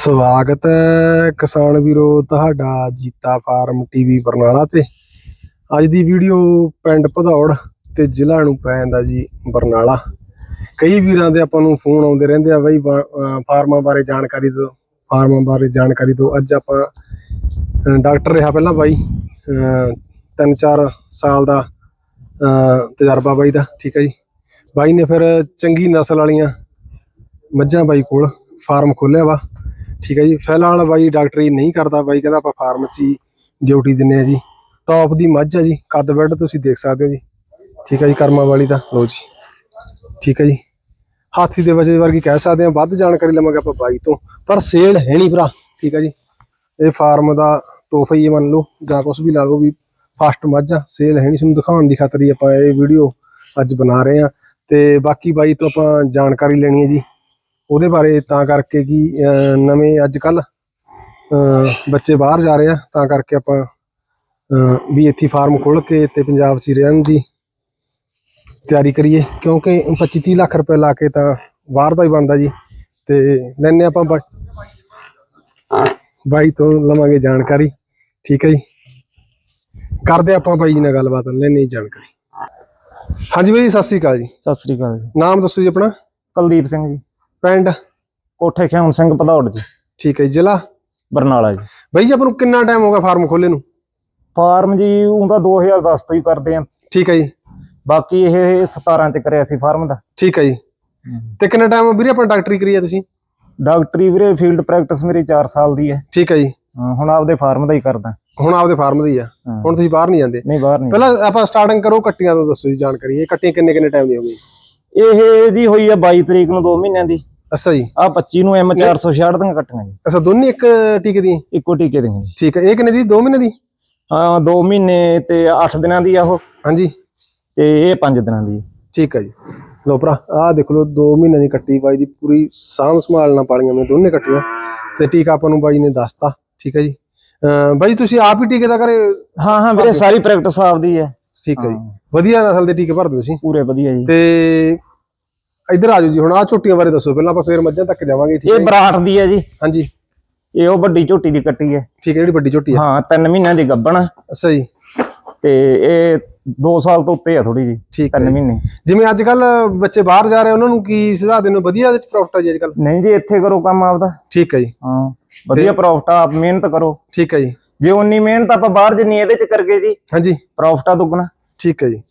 ਸਵਾਗਤ ਹੈ ਕਿਸਾਨ ਵੀਰੋ ਤੁਹਾਡਾ ਜੀਤਾ ਫਾਰਮ ਟੀਵੀ ਬਰਨਾਲਾ ਤੇ। ਅੱਜ ਦੀ ਵੀਡੀਓ ਪਿੰਡ ਭਦੌੜ ਤੇ ਜ਼ਿਲ੍ਹਾ ਨੂੰ ਪੈ ਜਾਂਦਾ ਜੀ ਬਰਨਾਲਾ। ਕਈ ਵੀਰਾਂ ਦੇ ਆਪਾਂ ਨੂੰ ਫੋਨ ਆਉਂਦੇ ਰਹਿੰਦੇ ਆ, ਬਈ, ਬਾ- ਫਾਰਮਾਂ ਬਾਰੇ ਜਾਣਕਾਰੀ ਦਿਓ। ਫਾਰਮਾਂ ਬਾਰੇ ਜਾਣਕਾਰੀ ਦਿਓ। ਅੱਜ ਆਪਾਂ ਡਾਕਟਰ ਰਿਹਾ ਪਹਿਲਾਂ ਬਾਈ। ਅਹ ਤਿੰਨ ਚਾਰ ਸਾਲ ਦਾ ਤਜਰਬਾ ਬਾਈ ਦਾ, ਠੀਕ ਹੈ ਜੀ। ਬਾਈ ਨੇ ਫਿਰ ਚੰਗੀ ਨਸਲ ਵਾਲੀਆਂ ਮੱਝਾਂ ਬਾਈ ਕੋਲ ਫਾਰਮ ਖੋਲਿਆ ਵਾ। ਠੀਕ ਹੈ ਜੀ। ਫਿਲਹਾਲ ਬਾਈ ਡਾਕਟਰੀ ਨਹੀਂ ਕਰਦਾ, ਬਾਈ ਕਹਿੰਦਾ ਆਪਾਂ ਫਾਰਮ ਡਿਊਟੀ ਦਿੰਨੇ ਆ ਜੀ। ਟੌਪ ਦੀ ਮੱਝ ਆ ਜੀ, ਕੱਦ ਬੈੱਡ ਤੁਸੀਂ ਦੇਖ ਸਕਦੇ ਹੋ ਜੀ। ਠੀਕ ਹੈ ਜੀ, ਕਰਮਾ ਵਾਲੀ ਦਾ ਲੋ ਜੀ। ਠੀਕ ਹੈ ਜੀ। ਹਾਥੀ ਦੇ ਵਜੇ ਵਰਗੀ ਕਹਿ ਸਕਦੇ ਆ ਵੱਧ ਜਾਣਕਾਰੀ ਲਵਾਂਗੇ ਆਪਾਂ ਬਾਈ ਤੋਂ। ਪਰ ਸੇਲ ਹੈ ਨਹੀਂ ਭਰਾ। ਠੀਕ ਹੈ ਜੀ। ਇਹ ਫਾਰਮ ਦਾ ਤੋਹਫਾ ਹੀ ਮੰਨ ਲਓ, ਜਾਂ ਕੁਝ ਵੀ ਲਾ ਲਓ ਵੀ ਫਸਟ ਮੱਝ ਆ, ਸੇਲ ਹੈ ਨਹੀਂ। ਤੁਹਾਨੂੰ ਦਿਖਾਉਣ ਦੀ ਖਾਤਰ ਹੀ ਆਪਾਂ ਇਹ ਵੀਡੀਓ ਅੱਜ ਬਣਾ ਰਹੇ ਆ ਤੇ ਬਾਕੀ ਬਾਈ ਤੋਂ ਆਪਾਂ ਜਾਣਕਾਰੀ ਲੈਣੀ ਹੈ ਜੀ। ਉਹਦੇ ਬਾਰੇ ਤਾਂ ਕਰਕੇ ਕਿ ਨਵੇਂ ਅੱਜ ਕੱਲ ਬੱਚੇ ਬਾਹਰ ਜਾ ਰਹੇ ਆ ਤਾਂ ਕਰਕੇ ਆਪਾਂ ਵੀ ਇੱਥੇ ਫਾਰਮ ਖੋਲ ਕੇ ਤੇ ਪੰਜਾਬ 'ਚ ਰਹਿਣ ਦੀ ਤਿਆਰੀ ਕਰੀਏ। ਕਿਉਂਕਿ 25 30 ਲੱਖ ਰੁਪਏ ਲਾ ਕੇ ਤਾਂ ਬਾਹਰ ਦਾ ਹੀ ਬਣਦਾ ਜੀ। ਤੇ ਲੈਣੇ ਆਪਾਂ ਬਾਈ ਤੋਂ ਲਵਾਂਗੇ ਜਾਣਕਾਰੀ। ਠੀਕ ਹੈ ਜੀ। ਕਰਦੇ ਆਪਾਂ ਬਾਈ ਜੀ ਨਾਲ ਗੱਲਬਾਤ ਲੈਣੇ ਜਾਣਕਾਰੀ। ਹਾਂਜੀ ਬਾਈ ਸਤਿ ਸ੍ਰੀ ਅਕਾਲ ਜੀ। ਸਤਿ ਸ੍ਰੀ ਅਕਾਲ ਜੀ। ਨਾਮ ਦੱਸੋ ਜੀ ਆਪਣਾ। ਕੁਲਦੀਪ ਸਿੰਘ ਜੀ। ਪਿੰਡ? ਕੋਠੇ ਖਿਆਉਣ ਸਿੰਘ ਭਦੌੜ ਜੀ। ਠੀਕ ਹੈ ਜੀ, ਜ਼ਿਲ੍ਹਾ? ਬਰਨਾਲਾ ਜੀ। ਬਾਈ ਜੀ ਆਪਾਂ ਨੂੰ ਕਿੰਨਾ ਟਾਈਮ ਹੋ ਗਿਆ ਫਾਰਮ ਖੋਲੇ ਨੂੰ? ਫਾਰਮ ਜੀ ਉਹਦਾ 2010 ਤੋਂ ਹੀ ਕਰਦੇ ਆ। ਠੀਕ ਹੈ ਜੀ। ਬਾਕੀ ਇਹ 17 ਚ ਕਰਿਆ ਸੀ ਫਾਰਮ ਦਾ। ਠੀਕ ਹੈ ਜੀ। ਤੇ ਕਿੰਨਾ ਟਾਈਮ ਵੀਰੇ ਆਪਣਾ ਡਾਕਟਰੀ ਕਰੀ ਆ ਤੁਸੀਂ? ਡਾਕਟਰੀ ਵੀਰੇ ਫੀਲਡ ਪ੍ਰੈਕਟਿਸ ਮੇਰੀ 4 ਸਾਲ ਦੀ ਹੈ। ਠੀਕ ਹੈ ਜੀ। ਹਾਂ, ਹੁਣ ਆਪਦੇ ਫਾਰਮ ਦਾ ਹੀ ਕਰਦਾ। ਹੁਣ ਆਪਦੇ ਫਾਰਮ ਦੀ ਆ। ਹਾਂ। ਹੁਣ ਤੁਸੀਂ ਬਾਹਰ ਨਹੀਂ ਜਾਂਦੇ। ਨਹੀਂ ਬਾਹਰ ਨਹੀਂ ਪਹਿਲਾਂ ਆਪਾਂ ਸਟਾਰਟਿੰਗ ਕਰੋ ਕੱਟੀਆਂ ਤੋਂ ਦੱਸੋ ਜੀ ਜਾਣਕਾਰੀ। ਇਹ ਕੱਟੀਆਂ ਕਿੰਨੇ ਕਿੰਨੇ ਟਾਈਮ ਦੀ ਹੋ ਗਈ ਇਹ ਜੀ ਹੋਈ ਆ 22 ਤਰੀਕ ਨੂੰ 2 ਮਹੀਨਿਆਂ ਦੀ। ਅੱਛਾ ਜੀ। ਆ 25 ਨੂੰ ਐਮ 466 ਦੀਆਂ ਕੱਟੀਆਂ ਜੀ। ਅੱਛਾ ਦੋਨੇ ਇੱਕ ਟੀਕੇ ਦੀ? ਇੱਕੋ ਟੀਕੇ ਦੀਆਂ ਜੀ। ਠੀਕ ਹੈ ਇਹ ਕਿੰਨੇ ਦੀ? 2 ਮਹੀਨੇ ਦੀ? ਹਾਂ 2 ਮਹੀਨੇ ਤੇ 8 ਦਿਨਾਂ ਦੀ ਆ ਉਹ। ਹਾਂਜੀ। ਤੇ ਇਹ 5 ਦਿਨਾਂ ਦੀ। ਠੀਕ ਹੈ ਜੀ। ਲੋ ਭਰਾ ਆਹ ਦੇਖ ਲਓ 2 ਮਹੀਨੇ ਦੀ ਕੱਟੀ ਬਾਈ ਦੀ ਪੂਰੀ ਸਾਂਭ ਸੰਭਾਲ ਨਾਲ ਪਾਲੀਆਂ ਮੈਂ ਦੋਨੇ ਕੱਟੀਆਂ। ਤੇ ਟੀਕਾ ਆਪਾਂ ਨੂੰ ਬਾਈ ਨੇ ਦੱਸਤਾ ਠੀਕ ਹੈ ਜੀ। ਬਾਈ ਤੁਸੀਂ ਆਪ ਹੀ ਟੀਕੇ ਦਾ ਕਰੇ ਹਾਂ ਹਾਂ ਵੀਰੇ ਸਾਰੀ ਪ੍ਰੈਕਟਿਸ ਆਪਦੀ ਹੈ ਠੀਕ ਹੈ ਜੀ। ਵਧੀਆ ਨਸਲ ਦੇ ਟੀਕੇ ਭਰਦੇ ਤੁਸੀਂ। ਪੂਰੇ ਵਧੀਆ ਜੀ। ਤੇ ਇੱਧਰ ਆ ਜਾਓ ਜੀ ਹੁਣ ਆ ਝੋਟੀਆਂ ਬਾਰੇ ਦੱਸੋ ਪਹਿਲਾਂ ਆਪਾਂ ਫੇਰ ਮੱਝਾਂ ਤੱਕ ਜਾਵਾਂਗੇ ਠੀਕ ਹੈ ਇਹ ਜੀ? ਬਰਾਟ ਦੀ ਹੈ ਜੀ। ਹਾਂਜੀ। ਇਹ ਉਹ ਵੱਡੀ ਝੋਟੀ ਦੀ ਕੱਟੀ ਹੈ। ਠੀਕ ਹੈ ਜਿਹੜੀ ਵੱਡੀ ਝੋਟੀ ਆ ਹਾਂ 3 ਮਹੀਨਿਆਂ ਦੀ ਗੱਭਣ ਆ ਅੱਛਾ ਜੀ। ਤੇ ਇਹ 2 ਸਾਲ ਤੋਂ ਉੱਤੇ ਆ ਥੋੜੀ ਜੀ ਠੀਕ ਹੈ। 3 ਜੀ। ਮਹੀਨੇ। ਜਿਵੇਂ ਅੱਜ ਕੱਲ ਬੱਚੇ ਬਾਹਰ ਜਾ ਰਹੇ ਉਹਨਾਂ ਨੂੰ ਕੀ ਸੁਝਾਅ ਦੇਣੋ? ਵਧੀਆ ਇਹਦੇ ਚ ਪ੍ਰੋਫਿਟ ਆ ਜੀ ਅੱਜ ਕੱਲ ਨਹੀਂ ਜੀ ਇੱਥੇ ਕਰੋ ਕੰਮ ਆਪਦਾ। ਠੀਕ ਹੈ ਜੀ। ਹਾਂ ਵਧੀਆ ਪ੍ਰੋਫਿਟ ਆ ਆਪ ਮਿਹਨਤ ਕਰੋ। ਠੀਕ ਹੈ ਜੀ। ਜੇ ਉਨੀ ਮਿਹਨਤ ਆਪਾਂ ਬਾਹਰ ਜਿੰਨੀ ਇਹਦੇ ਚ ਕਰਗੇ ਜੀ ਹਾਂਜੀ। ਪ੍ਰੋਫਿਟ ਆ ਦੁੱਗਣਾ। ਠੀਕ ਹੈ ਜੀ।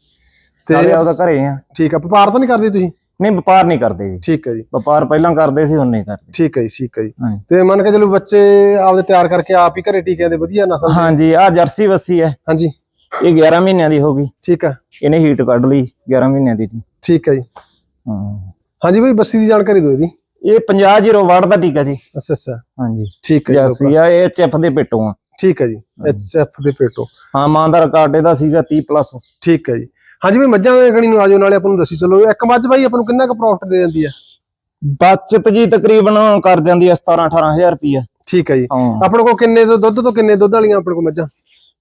ਤੇ ਆਪਦਾ ਘਰੇ ਆ। ਠੀਕ ਹੈ ਵਪਾਰ ਤਾਂ ਨਹੀਂ ਕਰਦੇ ਤੁਸੀਂ? ਨਹੀਂ ਵਪਾਰ ਨਹੀਂ ਕਰਦੇ ਜੀ। ਠੀਕ ਹੈ ਜੀ। ਵਪਾਰ ਪਹਿਲਾਂ ਕਰਦੇ ਸੀ ਹੁਣ ਨਹੀਂ ਕਰਦੇ। ਠੀਕ ਹੈ ਜੀ ਠੀਕ ਹੈ ਜੀ। ਹਾਂਜੀ। ਤੇ ਮੰਨ ਕੇ ਚਲੋ ਬੱਚੇ ਆਪਦੇ ਤਿਆਰ ਕਰਕੇ ਆਪ ਹੀ ਘਰੇ ਟੀਕਿਆਂ ਦੇ ਵਧੀਆ ਨਸਲ ਦੇ ਹਾਂਜੀ ਆ ਜਰਸੀ ਵੱਸੀ ਹੈ। ਹਾਂਜੀ। ਇਹ 11 ਮਹੀਨਿਆਂ ਦੀ ਹੋ ਗਈ। ਠੀਕ ਹੈ। ਇਹਨੇ ਹੀਟ ਕੱਢ ਲਈ 11 ਮਹੀਨਿਆਂ ਦੀ। ਜੀ। ਠੀਕ ਹੈ ਜੀ। ਹਾਂ। ਹਾਂਜੀ ਬਈ ਬੱਸੀ ਦੀ ਜਾਣਕਾਰੀ ਦਿਓ ਇਹਦੀ ਇਹ 50 ਜ਼ੀਰੋ ਵਾਟ ਦਾ ਟੀਕਾ ਜੀ। ਅੱਛਾ ਅੱਛਾ। ਹਾਂਜੀ ਠੀਕ ਹੈ ਜੀ ਜਰਸੀ ਆ ਇਹ ਚਿਪ ਦੇ ਪੇਟੋਂ ਆ। ਠੀਕ ਹੈ ਜੀ ਐਚ ਐਫ ਦੇ ਪੇਟੋ। ਹਾਂ ਮਾਂ ਦਾ ਰਿਕਾਰਡ ਇਹਦਾ ਸੀਗਾ 30 ਪਲੱਸ ਠੀਕ ਹੈ ਜੀ। ਹਾਂਜੀ ਬਈ ਮੱਝਾਂ ਦੇ ਗਣੀ ਨੂੰ ਆਜੋ ਨਾਲੇ ਆਪਾਂ ਨੂੰ ਦੱਸੀ ਚਲੋ। ਇੱਕ ਮੱਝ ਬਾਈ ਆਪਾਂ ਨੂੰ ਕਿੰਨਾ ਕੁ ਪ੍ਰੋਫਿਟ ਦੇ ਦਿੰਦੀ ਆ? ਬਚਤ ਜੀ ਤਕਰੀਬਨ ਕਰ ਜਾਂਦੀ ਹੈ 17 18000 ਰੁਪਈਆ। ਠੀਕ ਹੈ ਜੀ। ਹਾਂ। ਆਪਣੇ ਕੋਲ ਕਿੰਨੇ ਤੋਂ ਦੁੱਧ ਤੋਂ ਕਿੰਨੇ ਦੁੱਧ ਵਾਲੀਆਂ ਆਪਣੇ ਕੋਲ ਮੱਝਾਂ?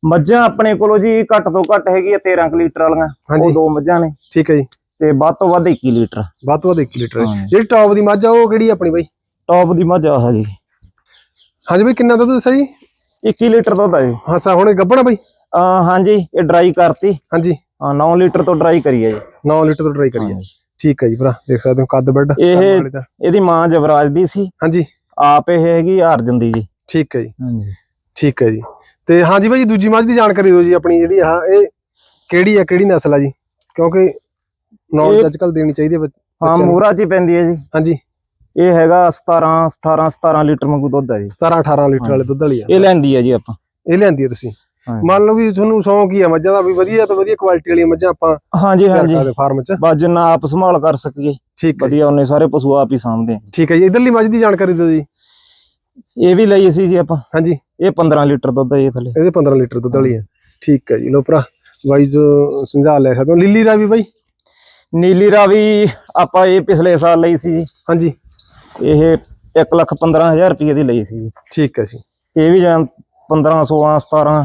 ਮੱਝਾਂ ਆਪਣੇ ਕੋਲੋਂ ਜੀ ਘੱਟ ਤੋਂ ਘੱਟ ਹੈਗੀ ਆ 13 ਕੁ ਲੀਟਰ ਵਾਲੀਆਂ। ਹਾਂਜੀ। ਉਹ ਦੋ ਮੱਝਾਂ ਨੇ। ਠੀਕ ਹੈ ਜੀ। ਤੇ ਵੱਧ ਤੋਂ ਵੱਧ 21 ਲੀਟਰ। ਵੱਧ ਤੋਂ ਵੱਧ 1 ਲੀਟਰ ਹੈ। ਹਾਂ। ਜਿਹੜੀ ਟੌਪ ਦੀ ਮੱਝ ਆ ਉਹ ਕਿਹੜੀ ਆ ਆਪਣੀ ਬਾਈ? ਟੌਪ ਦੀ ਮੱਝ ਆ ਜੀ। ਹਾਂਜੀ ਬਈ ਕਿੰਨਾ ਦੁੱਧ ਦੱਸਿਆ ਜੀ? 21 ਲੀਟਰ ਦੁੱਧ ਆ ਜੀ। ਹਾਂ ਸਾ ਹੁਣ ਇਹ ਗੱਭਣਾ ਬਾਈ? ਅਹ ਹਾਂਜੀ ਇਹ ਡਰਾਈ ਕਰਤੀ। ਹਾਂਜੀ। 9 ਲੀਟਰ ਤੋਂ ਡਰਾਈ ਕਰੀ ਹੈ ਜੀ। 9 ਲੀਟਰ ਤੋਂ ਟਰਾਈ ਕਰੀਏ। ਠੀਕ ਹੈ ਜੀ ਭਰਾ ਦੇਖ ਸਕਦੇ ਹੋ ਕੱਦ ਬੈੱਡ ਇਹ-। ਇਹਦੀ ਮਾਂ ਜਵਰਾਜ ਦੀ ਸੀ। ਹਾਂਜੀ। ਆਪ ਇਹ ਹੈਗੀ ਅਰਜਨ ਦੀ ਜੀ। ਠੀਕ ਹੈ ਜੀ। ਹਾਂਜੀ। ਠੀਕ ਹੈ ਜੀ। ਤੇ ਹਾਂਜੀ ਬਾਈ ਦੂਜੀ ਮੱਝ ਦੀ ਜਾਣਕਾਰੀ ਦਿਓ ਜੀ ਆਪਣੀ ਜਿਹੜੀ ਆ ਇਹ ਕਿਹੜੀ ਆ ਕਿਹੜੀ ਨਸਲ ਆ ਜੀ? ਕਿਉਂਕਿ ਨੌਲੇਜ ਅੱਜ ਕੱਲ ਦੇਣੀ ਚਾਹੀਦੀ ਹੈ ਹਾਂ। ਮੂਰਾ ਚ ਪੈਂਦੀ ਹੈ ਜੀ। ਹਾਂਜੀ। ਇਹ ਹੈਗਾ 17 18 17 ਲੀਟਰ ਵਾਂਗੂ ਦੁੱਧ ਹੈ ਜੀ। 17 18 ਲੀਟਰ ਵਾਲੇ ਦੁੱਧ ਵਾਲੀ ਆ। ਇਹ ਲੈਂਦੀ ਹੈ ਜੀ ਆਪਾਂ। ਇਹ ਲਿਆਂਦੀ ਆ ਤੁਸੀਂ। ਮੰਨ ਲਓ ਵੀ ਤੁਹਾਨੂੰ ਸ਼ੌਂਕ ਹੀ ਆ ਮੱਝਾਂ ਦਾ ਵੀ ਵਧੀਆ ਤੋਂ ਵਧੀਆ ਕੁਆਲਿਟੀ ਵਾਲੀਆਂ ਮੱਝਾਂ ਆਪਾਂ ਹਾਂਜੀ ਹਾਂਜੀ। ਫਾਰਮ 'ਚ। ਬਸ ਜਿੰਨਾ ਆਪ ਸੰਭਾਲ ਕਰ ਸਕੀਏ ਠੀਕ ਵਧੀਆ ਉਹਨੇ ਸਾਰੇ ਪਸ਼ੂ ਆਪ ਹੀ ਸਾਂਭਦੇ ਠੀਕ ਹੈ ਜੀ ਇਧਰਲੀ ਮੱਝ ਦੀ ਜਾਣਕਾਰੀ ਦਿਓ ਜੀ। ਇਹ ਵੀ ਲਈ ਸੀ ਜੀ ਆਪਾਂ। ਹਾਂਜੀ। ਇਹ 15 ਲੀਟਰ ਦੁੱਧ ਹੈ ਜੀ ਥੱਲੇ। ਇਹਦੇ 15 ਲੀਟਰ ਦੁੱਧ ਵਾਲੀ ਹੈ। ਠੀਕ ਹੈ ਜੀ ਲੋ ਭਰਾ ਬਾਈ ਜੋ ਸਮਝਾ ਲੈ ਸਕਦੇ ਲਿੱਲੀ ਰਾਵੀ ਬਾਈ? ਨੀਲੀ ਰਾਵੀ ਆਪਾਂ ਇਹ ਪਿਛਲੇ ਸਾਲ ਲਈ ਸੀ ਜੀ। ਹਾਂਜੀ। ਇਹ 1 ਲੱਖ 15000 ਰੁਪਏ ਦੀ ਲਈ ਸੀ ਜੀ। ਠੀਕ ਹੈ ਜੀ। ਇਹ ਵੀ ਜਾਂ 15 16 17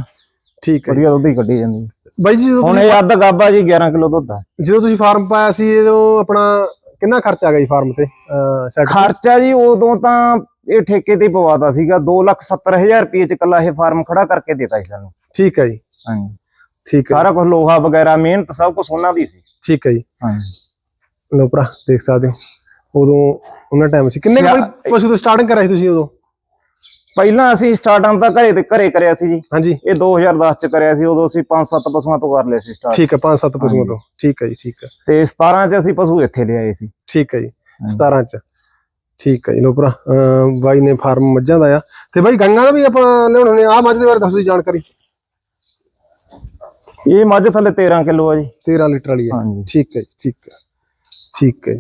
ਠੀਕ ਹੈ। ਵਧੀਆ ਦੁੱਧ ਹੀ ਕੱਢੀ ਜਾਂਦੀ। ਬਾਈ ਜੀ ਜਦੋਂ ਹੁਣ ਇਹ ਅੱਧ ਗਾਬਾ ਜੀ 11 ਕਿਲੋ ਦੁੱਧ ਹੈ ਜਦੋਂ ਤੁਸੀਂ ਫਾਰਮ ਪਾਇਆ ਸੀ ਉਦੋਂ ਆਪਣਾ ਕਿੰਨਾ ਖਰਚਾ ਆ ਗਿਆ ਜੀ ਫਾਰਮ ਤੇ? ਖਰਚਾ ਜੀ ਉਦੋਂ ਤਾਂ ਇਹ ਠੇਕੇ ਤੇ ਪਵਾਤਾ ਸੀਗਾ। 270000 ਰੁਪਏ ਚ ਕੱਲਾ ਇਹ ਫਾਰਮ ਖੜਾ ਕਰਕੇ ਦਿੱਤਾ ਸੀ ਸਾਨੂੰ। ਠੀਕ ਹੈ ਜੀ। ਹਾਂਜੀ। ਠੀਕ ਹੈ। ਸਾਰਾ ਕੁਝ ਲੋਹਾ ਵਗੈਰਾ ਮਿਹਨਤ ਸਭ ਕੁਝ ਉਹਨਾਂ ਦੀ ਸੀ। ਠੀਕ ਹੈ ਜੀ। ਹਾਂਜੀ। ਲੋ ਭਰਾ ਦੇਖ ਸਕਦੇ ਹੋ। ਉਦੋਂ ਉਹਨਾਂ ਟਾਈਮ ਸੀ ਕਿੰਨੇ ਕੁ ਪਸ਼ੂ ਤੋਂ ਸਟਾਰਟਿੰਗ ਕਰਿਆ ਸੀ ਤੁਸੀਂ ਉਦੋਂ? ਪਹਿਲਾਂ ਅਸੀਂ ਸਟਾਰਟਾਂ ਤਾਂ ਘਰੇ ਤੇ ਘਰੇ ਕਰਿਆ ਸੀ ਜੀ। ਹਾਂਜੀ। ਇਹ 2010 ਚ ਕਰਿਆ ਸੀ ਉਦੋਂ ਅਸੀਂ 5-7 ਪਸ਼ੂਆਂ ਤੋਂ ਕਰ ਲਿਆ ਸੀ ਸਟਾਰਟ ਠੀਕ ਹੈ ਪੰਜ ਸੱਤ ਪਸ਼ੂਆਂ ਤੋਂ। ਠੀਕ ਹੈ ਜੀ ਠੀਕ ਹੈ। ਤੇ 17 ਚ ਅਸੀਂ ਪਸ਼ੂ ਇੱਥੇ ਲਿਆਏ ਸੀ। ਠੀਕ ਹੈ ਜੀ ਹਾਂਜੀ। 17 ਚ। ਠੀਕ ਹੈ ਜੀ ਲੋ ਭਰਾ ਬਾਈ ਨੇ ਫਾਰਮ ਮੱਝਾਂ ਦਾ ਆ। ਤੇ ਬਾਈ ਗੰਗਾ ਦਾ ਵੀ ਆਪਾਂ ਲਿਆਉਣੇ ਨੇ ਆ। ਮੱਝ ਦੇ ਬਾਰੇ ਦੱਸੋ ਜੀ ਜਾਣਕਾਰੀ। ਇਹ ਮੱਝ ਥੱਲੇ 13 ਕਿਲੋ ਆ ਜੀ। 13 ਲੀਟਰ ਵਾਲੀ ਹੈ ਹਾਂਜੀ। ਠੀਕ ਹੈ ਜੀ ਠੀਕ ਹੈ। ਠੀਕ ਹੈ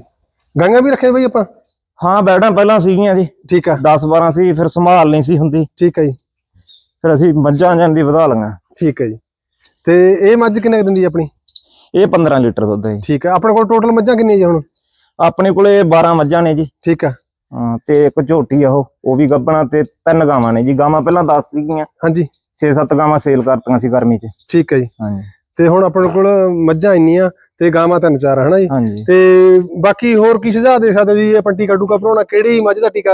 ਗੰਗਾ ਵੀ ਰੱਖੇ ਬਾਈ ਆਪਾਂ? ਹਾਂ ਬੈੜਾਂ ਪਹਿਲਾਂ ਸੀਗੀਆਂ ਜੀ। ਠੀਕ ਆ। 10 12 ਸੀ ਫਿਰ ਸੰਭਾਲ ਨਹੀਂ ਸੀ ਹੁੰਦੀ। ਠੀਕ ਹੈ ਜੀ। ਫਿਰ ਅਸੀਂ ਮੱਝਾਂ ਜਾਂਦੀ ਵਧਾ ਲਈਆਂ। ਠੀਕ ਹੈ ਜੀ। ਤੇ ਇਹ ਮੱਝ ਕਿੰਨੇ ਦਿੰਦੀ ਆਪਣੀ? ਇਹ 15 ਲੀਟਰ ਦੁੱਧ ਹੈ ਜੀ। ਠੀਕ ਹੈ ਆਪਣੇ ਕੋਲ ਟੋਟਲ ਮੱਝਾਂ ਕਿੰਨੀਆਂ ਜੀ ਹੁਣ? ਆਪਣੇ ਕੋਲੇ 12 ਮੱਝਾਂ ਨੇ ਜੀ। ਠੀਕ ਆ। ਹਾਂ, ਤੇ ਇੱਕ ਝੋਟੀ ਆ ਉਹ। ਉਹ ਵੀ ਗੱਬਣਾ ਤੇ ਤਿੰਨ ਗਾਵਾਂ ਨੇ ਜੀ। ਗਾਵਾਂ ਪਹਿਲਾਂ 10 ਸੀਗੀਆਂ। ਹਾਂਜੀ। 6-7 ਗਾਵਾਂ ਸੇਲ ਕਰਤੀਆਂ ਸੀ ਗਰਮੀ 'ਚ। ਠੀਕ ਹੈ ਜੀ। ਹਾਂਜੀ। ਤੇ ਹੁਣ ਆਪਣੇ ਕੋਲ ਮੱਝਾਂ ਇੰਨੀਆਂ ਤੇ ਗਾਵਾਂ ਤਿੰਨ ਚਾਰ ਹਨਾ ਜੀ? ਹਾਂਜੀ। ਤੇ ਬਾਕੀ ਹੋਰ ਕੀ ਸੁਝਾਅ ਦੇ ਸਕਦੇ ਜੀ? ਆਪਾਂ ਟੀਕਾ ਟੂਕਾ ਭਰਾਉਣਾ ਕਿਹੜੀ ਮੱਝ ਦਾ ਟੀਕਾ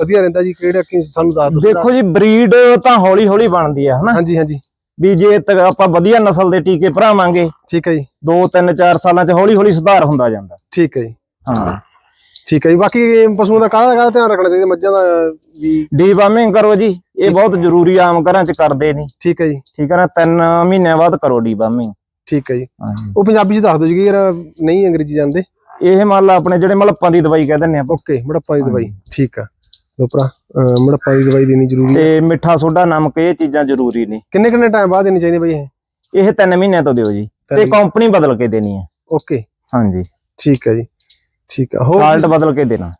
ਵਧੀਆ ਰਹਿੰਦਾ ਜੀ? ਕਿਹੜਾ ਕੀ ਸਾਨੂੰ ਦੱਸ ਦਿਓ ਦੇਖੋ ਜੀ ਬਰੀਡ ਤਾਂ ਹੌਲੀ ਹੌਲੀ ਬਣਦੀ ਆ ਹਨਾ? ਹਾਂਜੀ ਹਾਂਜੀ। ਵੀ ਜੇ ਤ- ਆਪਾਂ ਵਧੀਆ ਨਸਲ ਦੇ ਟੀਕੇ ਭਰਾਵਾਂਗੇ ਠੀਕ ਹੈ ਜੀ। 2 3 4 ਸਾਲਾਂ 'ਚ ਹੌਲੀ ਹੌਲੀ ਸੁਧਾਰ ਹੁੰਦਾ ਜਾਂਦਾ। ਠੀਕ ਹੈ ਜੀ। ਹਾਂ। ਠੀਕ ਹੈ ਜੀ। ਬਾਕੀ ਪਸ਼ੂਆਂ ਦਾ ਕਾਹਦਾ ਕਾਹਦਾ ਧਿਆਨ ਰੱਖਣਾ ਚਾਹੀਦਾ ਮੱਝਾਂ ਦਾ ਵੀ? ਡੀਵਾਰਮਿੰਗ ਕਰੋ ਜੀ। ਇਹ ਬਹੁਤ ਜ਼ਰੂਰੀ ਆ, ਆਮ ਘਰਾਂ 'ਚ ਕਰਦੇ ਨਹੀਂ। ਠੀਕ ਹੈ ਜੀ। ਠੀਕ ਹੈ ਨਾ 3 ਮਹੀਨਿਆਂ ਬਾਅਦ ਕਰੋ ਡੀਵਾਰਮਿੰਗ ਠੀਕ ਹੈ ਜੀ। ਉਹ ਪੰਜਾਬੀ ਚ ਦੱਸ ਦਿਓ ਜੀ ਯਾਰ ਨਹੀਂ ਅੰਗਰੇਜ਼ੀ ਜਾਣਦੇ ਇਹ ਮੰਨ ਲਾ ਆਪਣੇ ਜਿਹੜੇ ਮਲੱਪਾਂ ਦੀ ਦਵਾਈ ਕਹਿ ਦਿੰਦੇ ਆਪਾਂ। ਓਕੇ ਮੜੱਪਾ ਦੀ ਦਵਾਈ। ਠੀਕ ਆ। ਲੋ ਭਰਾ ਅਹ ਮੜੱਪਾ ਦੀ ਦਵਾਈ ਦੇਣੀ ਜ਼ਰੂਰੀ ਤੇ ਮਿੱਠਾ ਸੋਡਾ ਨਮਕ ਇਹ ਚੀਜ਼ਾਂ ਜ਼ਰੂਰੀ ਨੇ। ਕਿੰਨੇ ਕਿੰਨੇ ਟਾਈਮ ਬਾਅਦ ਦੇਣੀ ਚਾਹੀਦੀ ਬਈ ਇਹ? ਇਹ 3 ਮਹੀਨਿਆਂ ਤੋਂ ਦਿਓ ਜੀ। ਤੇ ਤਿੰਨ- ਕੰਪਨੀ ਬਦਲ ਕੇ ਦੇਣੀ ਹੈ। ਓਕੇ। ਹਾਂਜੀ। ਠੀਕ ਹੈ ਜੀ। ਠੀਕ ਆ। ਹੋਰ ਸਾਲਟ ਬਦਲ ਕੇ ਦੇਣਾ।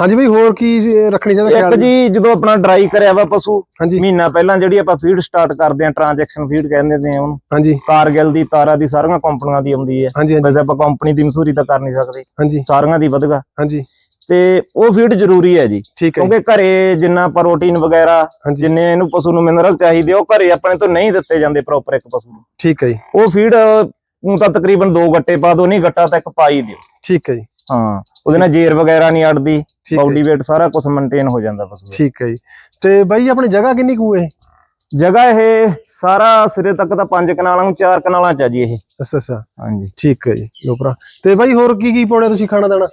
ਹਾਂਜੀ ਬਈ ਹੋਰ ਕੀ ਰੱਖਣੀ ਚਾਹੀਦਾ ਇੱਕ ਜੀ ਜਦੋਂ ਆਪਣਾ ਡਰਾਈ ਕਰਿਆ ਵਾ ਪਸ਼ੂ ਮਹੀਨਾ ਪਹਿਲਾਂ ਜਿਹੜੀ ਆਪਾਂ ਫੀਡ ਸਟਾਰਟ ਕਰਦੇ ਆ ਟ੍ਰਾਂਜੈਕਸ਼ਨ ਫੀਡ ਕਹਿੰਦੇ ਨੇ ਉਹਨੂੰ। ਹਾਂਜੀ। ਕਾਰਗਿਲ ਦੀ ਤਾਰਾ ਦੀ ਸਾਰੀਆਂ ਕੰਪਨੀਆਂ ਦੀ ਆਉਂਦੀ ਹੈ। ਵੈਸੇ ਆਪਾਂ ਕੰਪਨੀ ਦੀ ਮਸੂਰੀ ਤਾਂ ਕਰ ਨਹੀਂ ਸਕਦੇ। ਹਾਂਜੀ। ਸਾਰੀਆਂ ਦੀ ਵਧਗਾ। ਹਾਂਜੀ। ਤੇ ਉਹ ਫੀਡ ਜ਼ਰੂਰੀ ਹੈ ਜੀ। ਕਿਉਂਕਿ ਘਰੇ ਜਿੰਨਾ ਪ੍ਰੋਟੀਨ ਵਗੈਰਾ ਜਿੰਨੇ ਇਹਨੂੰ ਪਸ਼ੂ ਨੂੰ ਮਿਨਰਲ ਚਾਹੀਦੇ ਉਹ ਘਰੇ ਆਪਣੇ ਤੋਂ ਨਹੀਂ ਦਿੱਤੇ ਜਾਂਦੇ ਪ੍ਰੋਪਰ ਇੱਕ ਪਸ਼ੂ ਨੂੰ। ਠੀਕ ਹੈ ਜੀ। ਉਹ ਫੀਡ ਨੂੰ ਤਾਂ ਤਕਰੀਬਨ ਦੋ ਗੱਟੇ ਪਾ ਦੋ ਨਹੀਂ ਗੱਟਾ ਤਾਂ ਇੱਕ ਪਾ ਹੀ ਦਿਓ। ਠੀਕ ਹੈ ਜੀ। ਹਾਂ ਉਹਦੇ ਨਾਲ ਜੇਰ ਵਗੈਰਾ ਨਹੀਂ ਅੜਦੀ ਬਾਡੀ weight ਸਾਰਾ ਕੁਝ ਮੇਨਟੇਨ ਹੋ ਜਾਂਦਾ ਪਸ਼ੂ ਠੀਕ ਹੈ ਜੀ। ਤੇ ਬਾਈ ਆਪਣੀ ਜਗ੍ਹਾ ਕਿੰਨੀ ਕੁ ਹੈ ਜਗ੍ਹਾ ਇਹ ਸਾਰਾ ਸਿਰੇ ਤੱਕ ਤਾਂ ਪੰਜ ਕਨਾਲਾਂ ਨੂੰ ਚਾਰ ਕਨਾਲਾਂ ਚ ਆ ਜੀ ਇਹ। ਅੱਛਾ ਅੱਛਾ। ਹਾਂਜੀ। ਠੀਕ ਹੈ ਜੀ ਲੋ ਭਰਾ। ਤੇ ਬਾਈ ਹੋਰ ਕੀ ਕੀ ਪਾਉਣਾ ਤੁਸੀਂ ਖਾਣਾ ਦਾਣਾ?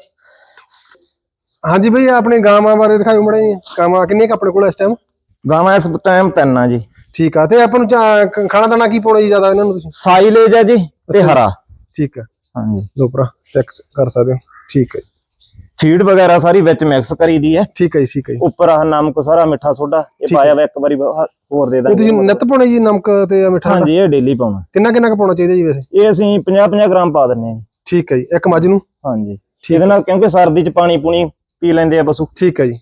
ਹਾਂਜੀ ਬਈ ਆਪਣੇ ਗਾਵਾਂ ਬਾਰੇ ਦਿਖਾਓ ਮੜਾ ਗਾਵਾਂ ਕਿੰਨੀਆਂ ਕੁ ਆਪਣੇ ਕੋਲ ਇਸ ਟਾਈਮ ਗਾਵਾਂ ਇਸ ਟਾਈਮ ਤਿੰਨ ਆ ਜੀ। ਠੀਕ ਆ ਤੇ ਆਪਾਂ ਨੂੰ ਖਾਣਾ ਦਾਣਾ ਕੀ ਪਾਉਣਾ ਜੀ ਜ਼ਿਆਦਾ ਇਹਨਾਂ ਨੂੰ ਤੁਸੀਂ? ਸਾਈਲੇਜ ਹੈ ਜੀ ਤੇ। ਹਰਾ। ਠੀਕ ਆ ਹਾਂਜੀ। ਲੋ ਭਰਾ ਚੈੱਕ ਕਰ ਸਕਦੇ ਹੋ। ਠੀਕ ਹੈ ਜੀ, ਫੀਡ ਵਗੈਰਾ ਸਾਰੀ ਵਿੱਚ ਮਿਕਸ ਕਰੀ ਦੀ ਹੈ। ਠੀਕ ਹੈ ਜੀ ਠੀਕ ਹੈ ਜੀ। ਉੱਪਰ ਆਹ ਨਮਕ ਸਾਰਾ ਮਿੱਠਾ ਸੋਡਾ ਇਹ ਠੀਕ ਪਾਇਆ ਵਾ ਇੱਕ ਵਾਰੀ ਬ- ਹੋਰ ਦੇ ਦਾਂਗੇ। ਨਿੱਤ ਪਾਉਣਾ ਜੀ ਨਮਕ ਤੇ ਮਿੱਠਾ? ਹਾਂਜੀ ਇਹ ਡੇਲੀ ਪਾਉਣਾ। ਕਿੰਨਾ ਕਿੰਨਾ ਕੁ ਪਾਉਣਾ ਚਾਹੀਦਾ ਜੀ ਵੈਸੇ? ਇਹ ਅਸੀਂ 50 50 ਗ੍ਰਾਮ ਪਾ ਦਿੰਨੇ ਆ ਜੀ। ਠੀਕ ਹੈ ਜੀ ਇੱਕ ਮੱਝ ਨੂੰ? ਹਾਂਜੀ। ਇਹਦੇ ਨਾਲ ਕਿਉਂਕਿ ਸਰਦੀ ਚ ਪਾਣੀ ਪੂਣੀ ਪੀ ਲੈਂਦੇ ਆ ਪਸ਼ੂ। ਠੀਕ ਹੈ ਜੀ।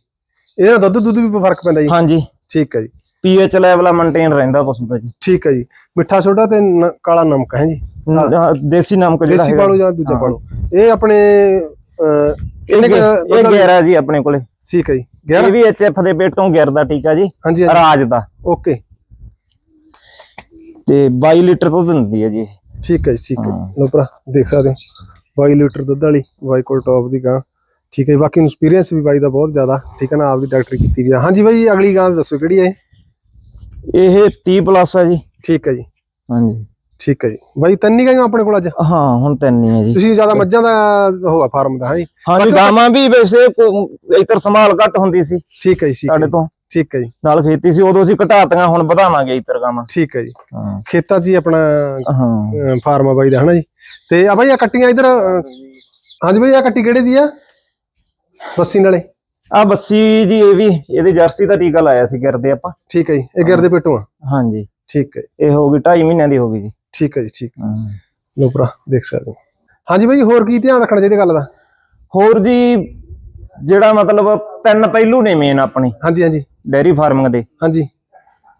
ਇਹਦੇ ਦੁੱਧ ਦੁੱਧ ਵੀ ਫ਼ਰਕ ਪੈਂਦਾ ਜੀ? ਹਾਂਜੀ। ਠੀਕ ਹੈ ਜੀ। ਪੀਐਚ ਲੈਵਲ ਮੇਨਟੇਨ ਰਹਿੰਦਾ ਪਸ਼ੂ ਦਾ ਜੀ। ਠੀਕ ਹੈ ਜੀ। ਮਿੱਠਾ ਸੋਡਾ ਤੇ ਨ- ਕਾਲਾ ਨਮਕ ਹੈ ਜੀ। ਆਹ ਦੇਸੀ ਨਮਕ ਜਿਹੜਾ ਦੇਸੀ ਹੈਗਾ। ਪਾਲੋ ਜਾਂ ਦੂਜਾ ਹਾਂ। ਪਾਲੋ। ਇਹ ਆਪਣੇ ਕਿੰਨੇ ਕੁ ਗੇ- ਦੁੱਧ ਇਹ ਵਾਲੀ- 11 ਜੀ ਆਪਣੇ ਕੋਲੇ। ਠੀਕ ਹੈ ਜੀ। ਇਹ 11 ਵੀ ਐਚਐਫ ਦੇ ਪੇਟੋਂ ਗਿਰਦਾ ਟੀਕਾ ਜੀ ਹਾਂਜੀ ਹਾਂਜੀ। ਰਾਜ ਦਾ। ਓਕੇ। ਤੇ 22 ਲੀਟਰ ਦੁੱਧ ਦਿੰਦੀ ਹੈ ਜੀ। ਇਹ। ਠੀਕ ਹੈ ਜੀ ਠੀਕ ਹੈ। ਹਾਂ। ਲੋ ਭਰਾ ਦੇਖ ਸਕਦੇ ਹੋ। 22 ਲੀਟਰ ਦੁੱਧ ਵਾਲੀ ਬਾਈ ਕੋਲ ਟੌਪ ਦੀ ਗਾਂ। ਠੀਕ ਹੈ ਜੀ, ਬਾਕੀ ਨੂੰ ਐਕਸਪੀਰੀਅੰਸ ਵੀ ਬਾਈ ਦਾ ਬਹੁਤ ਜ਼ਿਆਦਾ। ਠੀਕ ਹੈ ਨਾ ਆਪਦੀ ਡਾਕਟਰੀ ਕੀਤੀ ਵੀ ਆ। ਹਾਂਜੀ ਬਾਈ ਅਗਲੀ ਗਾਂ ਦੱਸੋ ਕਿਹੜੀ ਹੈ ਇਹ? ਇਹ 30 ਪਲੱਸ ਹੈ ਜੀ। ਠੀਕ ਹੈ ਜੀ। ਹਾਂਜੀ। ਠੀਕ ਹੈ ਜੀ। ਬਾਈ ਤੰਨੀ ਗਾਂ ਆਪਣੇ ਕੋਲ ਅੱਜ? ਹਾਂ ਹੁਣ ਤਿੰਨ ਹੀ ਹੈ ਜੀ। ਤੁਸੀਂ ਜ਼ਿਆਦਾ ਮੱਝਾਂ ਦਾ ਹੋਆ ਫਾਰਮ ਦਾ ਹੈ? ਜੀ ਹਾਂਜੀ ਗਾਵਾਂ ਵੀ ਵੈਸੇ ਇਤਰ ਸੰਭਾਲ ਘੱਟ ਹੁੰਦੀ ਸੀ। ਠੀਕ ਹੈ ਜੀ ਠੀਕ ਹੈ ਸਾਡੇ ਜੀ, ਤੋਂ। ਠੀਕ ਹੈ ਜੀ। ਨਾਲ ਖੇਤੀ ਸੀ ਉਦੋਂ ਅਸੀਂ ਘਟਾਤੀਆਂ ਹੁਣ ਵਧਾਵਾਂਗੇ ਇਤਰ ਗਾਵਾਂ। ਠੀਕ ਹੈ ਜੀ। ਹਾਂ। ਖੇਤਾਂ 'ਚ ਹੀ ਆਪਣਾ ਹਾਂ। ਫਾਰਮ ਆ ਬਾਈ ਦਾ ਹਨਾ ਜੀ? ਤੇ ਆ ਬਾਈ ਆ ਕੱਟੀਆਂ ਇਧਰ ਹਾਂਜੀ ਬਾਈ ਆ ਕੱਟੀ ਕਿਹੜੇ ਦੀ ਆ? ਬੱਸੀ ਨਾਲੇ। ਆ ਬੱਸੀ ਜੀ ਇਹ ਵੀ ਇਹਦੇ ਜਰਸੀ ਦਾ ਟੀਕਾ ਲਾਇਆ ਸੀ ਗਿਰਦੇ ਆਪਾਂ। ਠੀਕ ਹੈ ਜੀ ਇਹ ਗਿਰਦੇ ਪੇਟੋਂ ਆ। ਹਾਂਜੀ। ਠੀਕ ਹੈ। ਇਹ ਹੋ ਗਈ 2.5 ਮਹੀਨਿਆਂ ਦੀ ਹੋ ਗਈ ਜੀ। ਠੀਕ ਹੈ ਜੀ ਠੀਕ। ਲੋ ਭਰਾ ਦੇਖ ਸਕਦੇ ਹੋ। ਹਾਂਜੀ ਬਾਈ ਹੋਰ ਕੀ ਧਿਆਨ ਰੱਖਣਾ ਚਾਹੀਦਾ ਗੱਲ ਦਾ? ਹੋਰ ਜੀ ਜਿਹੜਾ ਮਤਲਬ ਤਿੰਨ ਪਹਿਲੂ ਨੇ ਮੇਨ ਆਪਣੇ। ਹਾਂਜੀ ਹਾਂਜੀ। ਡੈਰੀ ਫਾਰਮਿੰਗ ਦੇ। ਹਾਂਜੀ।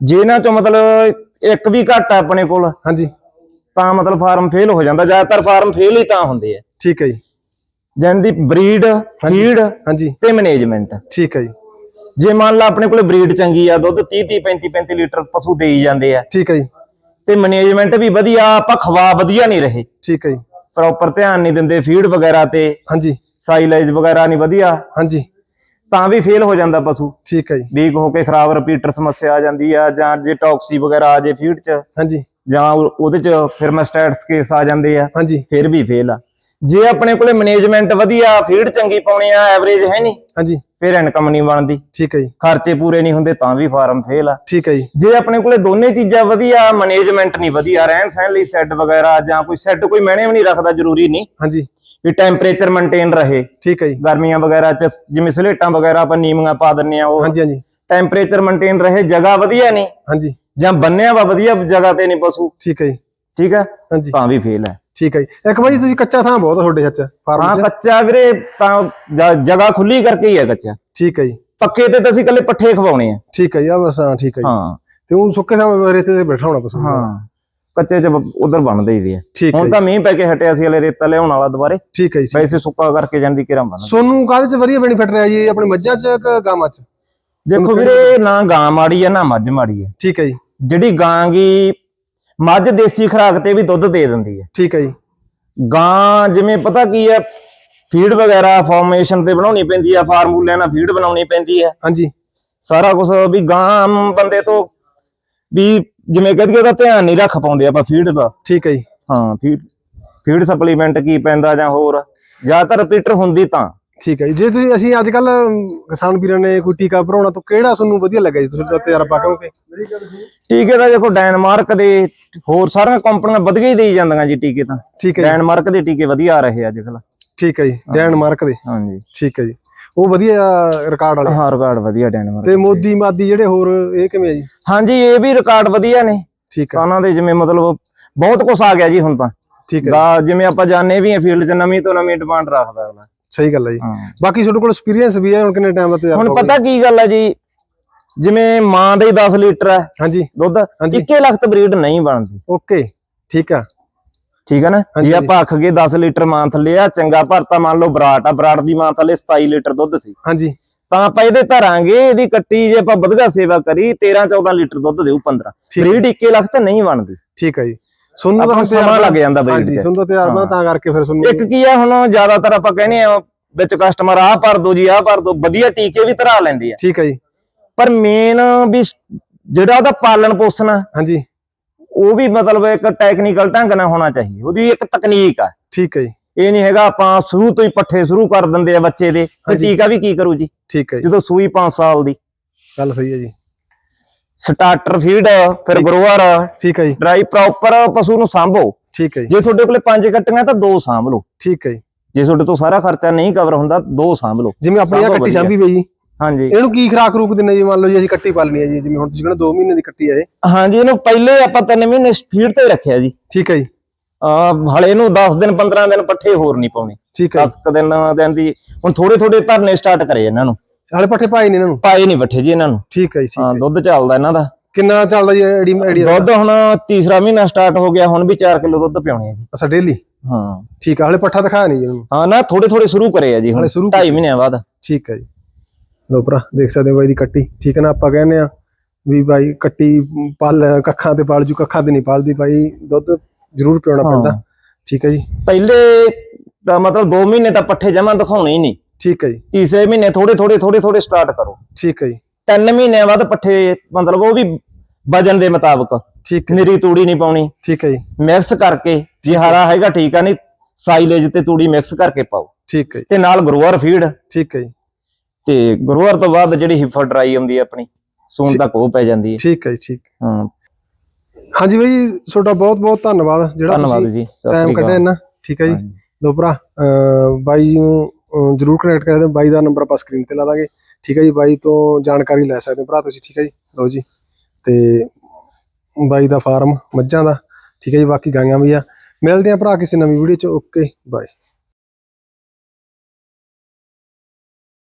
ਜਿਨ੍ਹਾਂ ਚੋਂ ਮਤਲਬ ਇੱਕ ਵੀ ਘੱਟ ਆਪਣੇ ਕੋਲ ਹਾਂਜੀ। ਤਾਂ ਮਤਲਬ ਫਾਰਮ ਫੇਲ ਹੋ ਜਾਂਦਾ। ਜ਼ਿਆਦਾਤਰ ਫਾਰਮ ਫੇਲ ਹੀ ਤਾਂ ਹੁੰਦੇ ਆ। ਠੀਕ ਹੈ ਜੀ। ਜਾਣੀ ਦੀ ਬਰੀਡ ਫੀਡ ਹਾਂਜੀ। ਤੇ ਮੈਨੇਜਮੈਂਟ ਠੀਕ ਹੈ ਜੀ। ਜੇ ਮੰਨ ਲਾ ਆਪਣੇ ਕੋਲੇ ਬਰੀਡ ਚੰਗੀ ਆ ਦੁੱਧ 30 30 35 35 ਲੀਟਰ ਪਸ਼ੂ ਦੇਈ ਜਾਂਦੇ ਆ। ਠੀਕ ਹੈ ਜੀ। ਤੇ ਮੈਨੇਜਮੈਂਟ ਵੀ ਵਧੀਆ ਆਪਾਂ ਖਵਾ ਵਧੀਆ ਨਹੀਂ ਰਹੇ। ਠੀਕ ਹੈ ਜੀ। ਪ੍ਰੋਪਰ ਧਿਆਨ ਨਹੀਂ ਦਿੰਦੇ ਫੀਡ ਵਗੈਰਾ ਤੇ ਹਾਂਜੀ। ਸਾਈਲਾਈਜ਼ ਵਗੈਰਾ ਨਹੀਂ ਵਧੀਆ। ਹਾਂਜੀ। ਤਾਂ ਵੀ ਫੇਲ ਹੋ ਜਾਂਦਾ ਪਸ਼ੂ। ਠੀਕ ਹੈ ਜੀ। ਵੀਕ ਹੋ ਕੇ ਖਰਾਬ ਰਿਪੀਟਰ ਸਮੱਸਿਆ ਆ ਜਾਂਦੀ ਆ ਜਾਂ ਜੇ ਟੌਕਸੀ ਵਗੈਰਾ ਆ ਜੇ ਫੀਡ 'ਚ ਹਾਂਜੀ। ਜਾਂ ਉਹ- ਉਹਦੇ 'ਚ ਫਿਰ ਮਸਟੈਟਸ ਕੇਸ ਆ ਜਾਂਦੇ ਆ ਹਾਂਜੀ। ਫਿਰ ਵੀ ਫੇਲ ਆ। ਜੇ ਆਪਣੇ ਕੋਲੇ ਮੈਨੇਜਮੈਂਟ ਵਧੀਆ ਫੀਡ ਚੰਗੀ ਪਾਉਣੀ ਆ ਐਵਰੇਜ ਹੈ ਨਹੀਂ। ਹਾਂਜੀ। ਫਿਰ ਇਨਕਮ ਨਹੀਂ ਬਣਦੀ। ਠੀਕ ਹੈ ਜੀ। ਖਰਚੇ ਪੂਰੇ ਨਹੀਂ ਹੁੰਦੇ ਤਾਂ ਵੀ ਫਾਰਮ ਫੇਲ ਆ। ਠੀਕ ਹੈ ਜੀ। ਜੇ ਆਪਣੇ ਕੋਲੇ ਦੋਨੇ ਚੀਜ਼ਾਂ ਵਧੀਆ ਮੈਨੇਜਮੈਂਟ ਨਹੀਂ ਵਧੀਆ ਰਹਿਣ ਸਹਿਣ ਲਈ ਸੈੱਟ ਵਗੈਰਾ ਜਾਂ ਕੋਈ ਸੈੱਟ ਕੋਈ ਮਹਿਣੇ ਵੀ ਨਹੀਂ ਰੱਖਦਾ ਜ਼ਰੂਰੀ ਨਹੀਂ। ਹਾਂਜੀ। ਵੀ ਟੈਂਪਰੇਚਰ ਮੇਨਟੇਨ ਰਹੇ। ਠੀਕ ਹੈ ਜੀ। ਗਰਮੀਆਂ ਵਗੈਰਾ ਚ ਜਿਵੇਂ ਸਲੇਟਾਂ ਵਗੈਰਾ ਆਪਾਂ ਨੀਵੀਆਂ ਪਾ ਦਿੰਨੇ ਆ ਉਹ ਹਾਂਜੀ ਹਾਂਜੀ। ਟੈਂਪਰੇਚਰ ਮੇਨਟੇਨ ਰਹੇ ਜਗ੍ਹਾ ਵਧੀਆ ਨਹੀਂ। ਹਾਂਜੀ। ਜਾਂ ਬੰਨਿਆ ਵਾ ਵਧੀਆ ਜਗ੍ਹਾ ਤੇ ਨਹੀਂ ਪਸ਼ੂ। ਠੀਕ ਹੈ ਜੀ। ਠੀਕ ਹੈ? ਹਾਂਜੀ। ਤਾਂ ਵੀ ਫੇਲ ਹੈ। ਠੀਕ ਹੈ ਜੀ। ਇੱਕ ਵਾਰੀ ਤੁਸੀਂ ਕੱਚਾ ਥਾਂ ਬਹੁਤ ਆ ਤੁਹਾਡੇ ਹੱਥ ਹਾਂ ਫਾਰਮ 'ਚ। ਕੱਚਾ ਵੀਰੇ ਤਾਂ ਜ- ਜਗ੍ਹਾ ਖੁੱਲੀ ਕਰਕੇ ਹੀ ਹੈ ਕੱਚਾ। ਠੀਕ ਹੈ ਜੀ। ਪੱਕੇ ਤੇ ਤਾਂ ਅਸੀਂ ਕੱਲੇ ਪੱਠੇ ਖਵਾਉਣੇ ਆ। ਠੀਕ ਹੈ ਜੀ ਆ ਬਸ ਹਾਂ ਠੀਕ ਹੈ ਜੀ। ਹਾਂ। ਤੇ ਉਹ ਸੁੱਕੇ ਥਾਂ ਰੇਤੇ ਤੇ ਬੈਠਾ ਹੋਣਾ ਪਸ਼ੂ ਹਾਂ। ਕੱਚੇ ਚ ਉਧਰ ਬਣਦੇ ਹੀ ਦੇ ਆ। ਠੀਕ ਹੈ ਹੁਣ ਜੀ, ਤਾਂ ਮੀਂਹ ਪੈ ਕੇ ਹਟਿਆ ਸੀ ਹਲੇ ਰੇਤਾ ਲਿਆਉਣ ਵਾਲਾ ਦੁਬਾਰੇ। ਠੀਕ ਹੈ ਜੀ ਵੈਸੇ ਸੁੱਕਾ ਕਰਕੇ ਜਾਂਦੀ ਕਿਰਾਂ ਬਣ ਸੋਨੂੰ ਕਾਹਦੇ ਚ ਵਧੀਆ ਬੈਨੀਫਿਟ ਰਿਹਾ ਜੀ ਆਪਣੇ ਮੱਝਾਂ ਚ ਕਿ ਗਾਵਾਂ ਚ? ਦੇਖੋ ਵੀਰੇ ਨਾ ਗਾਂ ਮਾੜੀ ਆ ਨਾ ਮੱਝ ਮਾੜੀ ਹੈ। ਠੀਕ ਹੈ ਜੀ। ਜਿਹੜੀ ਗਾਂ ਗੀ ਮੱਝ ਦੇਸੀ ਖੁਰਾਕ ਤੇ ਵੀ ਦੁੱਧ ਦੇ ਦਿੰਦੀ ਹੈ। ਠੀਕ ਹੈ ਜੀ। ਗਾਂ ਜਿਵੇਂ ਪਤਾ ਕੀ ਹੈ ਫੀਡ ਵਗੈਰਾ ਫਾਰਮੇਸ਼ਨ ਤੇ ਬਣਾਉਣੀ ਪੈਂਦੀ ਆ ਫਾਰਮੂਲਿਆਂ ਨਾਲ ਫੀਡ ਬਣਾਉਣੀ ਪੈਂਦੀ ਹੈ। ਹਾਂਜੀ। ਸਾਰਾ ਕੁਝ ਵੀ ਗਾਂ ਬੰਦੇ ਤੋਂ ਵੀ ਜਿਵੇਂ ਕਹਦੇ ਉਹਦਾ ਧਿਆਨ ਨਹੀਂ ਰੱਖ ਪਾਉਂਦੇ ਆਪਾਂ ਫੀਡ ਦਾ। ਠੀਕ ਹੈ ਜੀ। ਹਾਂ ਫੀਡ ਫੀਡ ਸਪਲੀਮੈਂਟ ਕੀ ਪੈਂਦਾ ਜਾਂ ਹੋਰ ਜ਼ਿਆਦਾਤਰ ਰਿਪੀਟਰ ਹੁੰਦੀ ਤਾਂ। ਠੀਕ ਹੈ ਜੀ। ਜੇ ਤੁਸੀਂ ਅਸੀਂ ਅੱਜ ਕੱਲ ਕਿਸਾਨ ਵੀਰਾਂ ਨੇ ਕੋਈ ਟੀਕਾ ਭਰਾਉਣਾ ਤਾਂ ਕਿਹੜਾ ਤੁਹਾਨੂੰ ਵਧੀਆ ਲੱਗਾ ਜੀ? ਤੁਸੀਂ ਤਾਂ ਤਜਰਬਾ ਕਿਉਂਕਿ ਟੀਕੇ ਦਾ ਦੇਖੋ ਡੈਨਮਾਰਕ ਦੇ ਹੋਰ ਸਾਰੀਆਂ ਕੰਪਨੀਆਂ ਵਧੀਆ ਹੀ ਦੇਈ ਜਾਂਦੀਆਂ ਜੀ ਟੀਕੇ ਤਾਂ। ਠੀਕ ਹੈ ਜੀ। ਡੈਨਮਾਰਕ ਦੇ ਟੀਕੇ ਵਧੀਆ ਆ ਰਹੇ ਅੱਜ ਕੱਲ ਠੀਕ ਹੈ ਜੀ ਡੈਨਮਾਰਕ ਦੇ। ਹਾਂਜੀ। ਠੀਕ ਹੈ ਜੀ। ਉਹ ਵਧੀਆ ਰਿਕਾਰਡ ਵਾਲੇ। ਹਾਂ ਰਿਕਾਰਡ ਵਧੀਆ ਡੈਨਮਾਰਕ ਤੇ ਮੋਦੀ ਮਾਦੀ ਜਿਹੜੇ ਹੋਰ ਇਹ ਕਿਵੇਂ ਆ ਜੀ? ਹਾਂਜੀ ਇਹ ਵੀ ਰਿਕਾਰਡ ਵਧੀਆ ਨੇ। ਠੀਕ ਹੈ। ਉਹਨਾਂ ਦੇ ਜਿਵੇਂ ਮਤਲਬ ਬਹੁਤ ਕੁਝ ਆ ਗਿਆ ਜੀ ਹੁਣ ਤਾਂ। ਠੀਕ ਹੈ ਦਾ ਜਿਵੇਂ ਆਪਾਂ ਜਾਣੇ ਵੀ ਆ ਫੀਲਡ 'ਚ ਨਵੀਂ ਤੋਂ ਨਵੀਂ ਡਿਮਾਂਡ ਰੱਖਦਾ ਅਗਲਾ। ਸਹੀ ਗੱਲ ਹੈ ਜੀ। ਬਾਕੀ ਤੁਹਾਡੇ ਕੋਲ ਐਕਸਪੀਰੀਅੰਸ ਵੀ ਹੈ ਹੁਣ ਕਿੰਨੇ ਟਾਈਮ ਦਾ ਤਜਰਬਾ ਹੁਣ? ਪਤਾ ਕੀ ਗੱਲ ਹੈ ਜੀ ਜਿਵੇਂ ਮਾਂ ਦੇ ਹੀ 10 ਲੀਟਰ ਹੈ ਹਾਂਜੀ। ਦੁੱਧ ਹਾਂਜੀ। ਇੱਕੇ ਲੱਖ ਬਰੀਡ ਨਹੀਂ ਬਣਦੀ। ਓਕੇ ਠੀਕ ਆ। ਠੀਕ ਹੈ ਨਾ? ਜੇ ਆਪਾਂ ਆਖ ਗਏ 10 ਲੀਟਰ ਮਾਂ ਥੱਲੇ ਆ ਚੰਗਾ ਭਰਤਾ ਮੰਨ ਲਓ ਬਰਾਟ ਆ ਬਰਾਟ ਦੀ ਮਾਂ ਥੱਲੇ 27 ਲੀਟਰ ਦੁੱਧ ਸੀ। ਹਾਂਜੀ। ਤਾਂ ਆਪਾਂ ਇਹਦੇ ਧਰਾਂਗੇ ਇਹਦੀ ਕੱਟੀ ਜੇ ਆਪਾਂ ਵਧਗਾ ਸੇਵਾ ਕਰੀ 13 14 ਲੀਟਰ ਦੁੱਧ ਦੇਊ 15 ਠੀਕ। ਹੈ। ਬਰੀਡ ਇੱਕੇ ਲੱਖ ਤਾਂ ਨਹੀਂ ਬਣਦੀ। ਠੀਕ ਹੈ ਜੀ। ਸੁਣਨ ਦਾ ਸਮਾਂ ਲੱਗ ਜਾਂਦਾ ਬਰੀਡ ਹਾਂਜੀ ਸੁਣਨ ਦਾ ਤਜਰਬਾ। ਤਾਂ ਕਰਕੇ ਫਿਰ ਸੁਣਨ ਇੱਕ ਕੀ ਆ ਹੁਣ ਜ਼ਿਆਦਾਤਰ ਆਪਾਂ ਕਹਿੰਦੇ ਆ ਵਿੱਚ ਕਸਟਮਰ ਆਹ ਭਰ ਦੋ ਜੀ ਆਹ ਭਰ ਦੋ ਵਧੀਆ ਟੀਕੇ ਵੀ ਧਰਾ ਲੈਂਦੇ ਆ। ਠੀਕ ਹੈ ਜੀ। ਪਰ ਮੇਨ ਵੀ ਜਿਹੜਾ ਉਹਦਾ ਪਾਲਣ ਪੋਸ਼ਣ ਆ, ਹਾਂਜੀ। ਉਹ ਵੀ ਮਤਲਬ ਇੱਕ ਟੈਕਨੀਕਲ ਢੰਗ ਨਾਲ ਹੋਣਾ ਚਾਹੀਦਾ ਉਹਦੀ ਇੱਕ ਤਕਨੀਕ ਆ। ਠੀਕ ਹੈ ਜੀ। ਇਹ ਨਹੀਂ ਹੈਗਾ ਆਪਾਂ ਸ਼ੁਰੂ ਤੋਂ ਹੀ ਪੱਠੇ ਸ਼ੁਰੂ ਕਰ ਦਿੰਦੇ ਆ ਬੱਚੇ ਦੇ ਤੇ। ਟੀਕਾ ਵੀ ਕੀ ਕਰੂ ਜੀ? ਠੀਕ ਹੈ ਜੀ। ਜਦੋਂ ਸੂਈ 5 ਸਾਲ ਦੀ। ਗੱਲ ਸਹੀ ਹੈ ਜੀ। ਸਟਾਰਟਰ ਫੀਡ ਫਿਰ ਠੀਕ। ਗਰੋਅਰ ਠੀਕ ਹੈ ਜੀ। ਡਰਾਈ ਪ੍ਰੋਪਰ ਪਸ਼ੂ ਨੂੰ ਸਾਂਭੋ। ਠੀਕ ਹੈ ਜੀ। ਜੇ ਤੁਹਾਡੇ ਕੋਲੇ ਪੰਜ ਕੱਟੀਆਂ ਤਾਂ ਦੋ ਸਾਂਭ ਲਓ। ਠੀਕ ਹੈ ਜੀ। ਜੇ ਤੁਹਾਡੇ ਤੋਂ ਸਾਰਾ ਖਰਚਾ ਨਹੀਂ ਕਵਰ ਹੁੰਦਾ ਦੋ ਸਾਂਭ ਲਓ। ਜਿਵੇਂ ਆਪਣੀ ਆ ਕੱਟੀ। ਸਾਂਭੀ ਪਈ ਜੀ। ਹਾਂਜੀ। ਇਹਨੂੰ ਕੀ ਖਰਾਕ ਰੂਕ ਦਿੰਨੇ ਜੀ? ਮੰਨ ਲਓ ਜੀ ਅਸੀਂ ਕੱਟੀ ਪਾਲਣੀ ਹੈ ਜੀ। ਜਿਵੇਂ ਹੁਣ ਤੁਸੀਂ ਕਹਿੰਦੇ 2 ਮਹੀਨੇ ਦੀ ਕੱਟੀ ਹੈ ਇਹ। ਹਾਂਜੀ ਇਹਨੂੰ ਪਹਿਲੇ ਆਪਾਂ ਤਿੰਨ ਮਹੀਨੇ ਫੀਡ ਤੇ ਰੱਖਿਆ ਜੀ। ਠੀਕ ਹੈ ਜੀ। ਆ ਹਲੇ ਇਹਨੂੰ 10 ਦਿਨ 15 ਦਿਨ ਪੱਠੇ ਹੋਰ ਨਹੀਂ ਪਾਉਣੇ। ਠੀਕ ਹੈ 10 ਕੁ ਦਿਨ ਦਿਨ ਦੀ ਹੁਣ ਥੋੜੇ ਥੋੜੇ ਧਰਨੇ ਸਟਾਰਟ ਕਰੇ ਇਹਨਾਂ ਨੂੰ। ਹਾਲੇ ਪੱਠੇ ਪਾਏ ਨੇ ਇਹਨਾਂ ਨੂੰ? ਪਾਏ ਨਹੀਂ ਪੱਠੇ ਜੀ ਇਹਨਾਂ ਨੂੰ। ਠੀਕ ਹੈ ਜੀ ਠੀਕ ਹਾਂ ਹੈ। ਦੁੱਧ ਚੱਲਦਾ ਇਹਨਾਂ ਦਾ। ਕਿੰਨਾ ਚੱਲਦਾ ਜੀ ਆਈਡੀ ਆਈਡੀ ਦੁੱਧ ਹੁਣ ਤੀਸਰਾ ਮਹੀਨਾ ਸਟਾਰਟ ਹੋ ਗਿਆ ਹੁਣ ਵੀ 4 ਕਿਲੋ ਦੁੱਧ ਪਿਆਉਣੇ ਆ ਜੀ। ਅੱਛਾ ਡੇਲੀ ਹਾਂ। ਠੀਕ ਹੈ ਹਾਲੇ ਪੱਠਾ ਦਿਖਾਇਆ ਨਹੀਂ ਜੀ ਇਹਨੂੰ ਹਾਂ ਨਾ ਥੋੜੇ ਥੋੜੇ ਸ਼ੁਰੂ ਕਰੇ ਆ ਜੀ ਹੁਣ ਹਾਲੇ ਸ਼ੁਰੂ 2.5 ਮਹੀਨਿਆਂ ਬਾਅਦ। ਠੀਕ ਹੈ ਜੀ। ਲੋ ਭਰਾ ਦੇਖ ਸਕਦੇ ਹੋ ਬਾਈ ਦੀ ਕੱਟੀ। ਠੀਕ ਹੈ ਨਾ ਆਪਾਂ ਕਹਿੰਦੇ ਆ ਵੀ ਬਾਈ ਕੱਟੀ ਪਲ ਕੱਖਾਂ ਤੇ ਪਾਲ ਜੂ ਕੱਖਾਂ ਤੇ ਨਹੀਂ ਪਾਲਦੀ ਬਾਈ ਦੁੱਧ ਜ਼ਰੂਰ ਪਿਉਣਾ ਹਾਂ। ਪੈਂਦਾ। ਠੀਕ ਹੈ ਜੀ। ਪਹਿਲੇ ਤਾਂ ਮਤਲਬ 2 ਮਹੀਨੇ ਤਾਂ ਪੱਠੇ ਜਮਾ ਦਿਖਾਉਣੇ ਹੀ ਨਹੀਂ। ਠੀਕ ਹੈ ਜੀ। ਤੀਸਰੇ ਮਹੀਨੇ ਥੋੜੇ ਥੋੜੇ ਥੋੜੇ ਥੋੜੇ ਸਟਾਰਟ ਕਰੋ। ਠੀਕ ਹੈ ਜੀ। 3 ਮਹੀਨਿਆਂ ਬਾਅਦ ਪੱਠੇ ਮਤਲਬ ਉਹ ਵੀ ਵਜਨ ਦੇ ਮੁਤਾਬਕ। ਠੀਕ ਹੈ। ਨਿਰੀ ਤੂੜੀ ਨਹੀਂ ਪਾਉਣੀ। ਠੀਕ ਹੈ ਜੀ। ਮਿਕਸ ਕਰਕੇ ਜੇ ਹਰਾ ਹੈਗਾ ਠੀਕ ਆ ਨਹੀਂ ਸਾਈਲੇਜ ਤੇ ਤੂੜੀ ਮਿਕਸ ਕਰਕੇ ਪਾਓ। ਠੀਕ ਹੈ ਤੇ ਨਾਲ ਗਰੋਅਰ ਫੀਡ ਠੀਕ ਹੈ ਜੀ। ਤੇ ਗਰੋਅਰ ਤੋਂ ਬਾਅਦ ਜਿਹੜੀ ਹਿਫਰ ਡਰਾਈ ਆਉਂਦੀ ਹੈ ਆਪਣੀ ਸੂਣ ਤੱਕ ਉਹ ਪੈ ਜਾਂਦੀ ਹੈ ਠੀਕ ਹੈ ਜੀ ਠੀਕ। ਹਾਂ। ਹਾਂਜੀ ਬਾਈ ਤੁਹਾਡਾ ਬਹੁਤ ਬਹੁਤ ਧੰਨਵਾਦ ਜਿਹੜਾ ਧੰਨਵਾਦ ਤੁਸੀਂ ਜੀ ਸਤਿ ਟਾਈਮ ਕੱਢਿਆ ਨਾ। ਠੀਕ ਹੈ ਜੀ। ਲੋ ਭਰਾ ਬਾਈ ਨੂੰ ਜਰੂਰ ਕਨੈਕਟ ਕਰ ਦਿਓ। ਬਾਈ ਦਾ ਨੰਬਰ ਆਪਾਂ ਸਕਰੀਨ ਤੇ ਲਾ ਦਾਂਗੇ। ਠੀਕ ਹੈ ਜੀ, ਬਾਈ ਤੋਂ ਜਾਣਕਾਰੀ ਲੈ ਸਕਦੇ ਹੋ ਭਰਾ ਤੁਸੀਂ, ਠੀਕ ਹੈ ਜੀ? ਲਓ ਜੀ। ਤੇ ਬਾਈ ਦਾ ਫਾਰਮ ਮੱਝਾਂ ਦਾ। ਠੀਕ ਹੈ ਜੀ, ਬਾਕੀ ਗਾਈਆਂ ਵੀ ਆ। ਮਿਲਦੇ ਆ ਭਰਾ ਕਿਸੇ ਨਵੀਂ ਵੀਡੀਓ ਚ। Okay bye